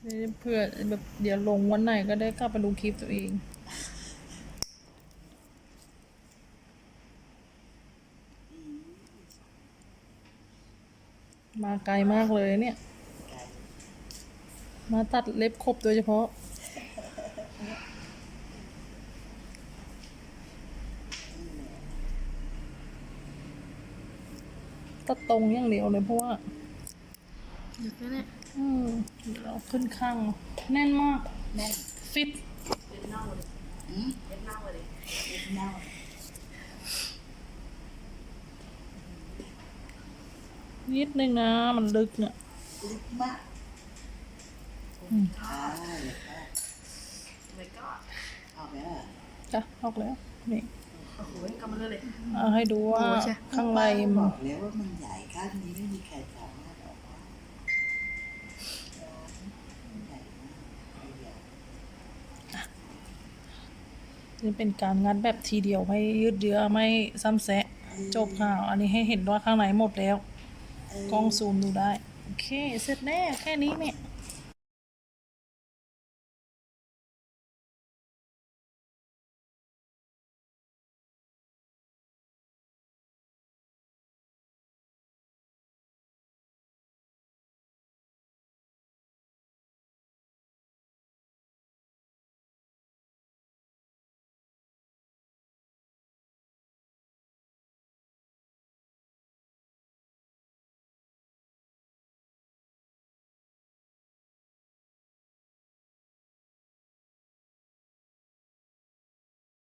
เพื่อแบบเดี๋ยวลงวันไหนก็ได้กลับไปดูคลิปตัวเองมาไกลมากเลยเนี่ย มาตัดเล็บครบโดยเฉพาะ ตัดตรงอย่างเดียวเลยเพราะว่าหยุดแล้วเนี่ย อืมเดี๋ยวเราขึ้นข้าง แน่นมาก แน่น ฟิตอืมเล็บเน่าเลยเล็บเน่านิดนึงนะ มันลึกเนี่ยลึกมากอืมอ่าเลยค่ะไม่ก็เอาแล้วเหรอจ้ะออกแล้ว นี่โอ้โหกำมาเลยเอาให้ดูว่าโอ้ใช่ข้างในบมันอกแล้วว่ามันใหญ่ข้างนี้ไม่มีใครสามารถออกได้มันใหญ่มากใหญ่ นี่เป็นการงัดแบบทีเดียวไม่ยืดเยื้อไม่ซ้ำแซะจบข่าว อันนี้ให้เห็นว่าข้างในหมดแล้ว กล้องซูมดูได้ โอเค เสร็จแน่แค่นี้เนี่ย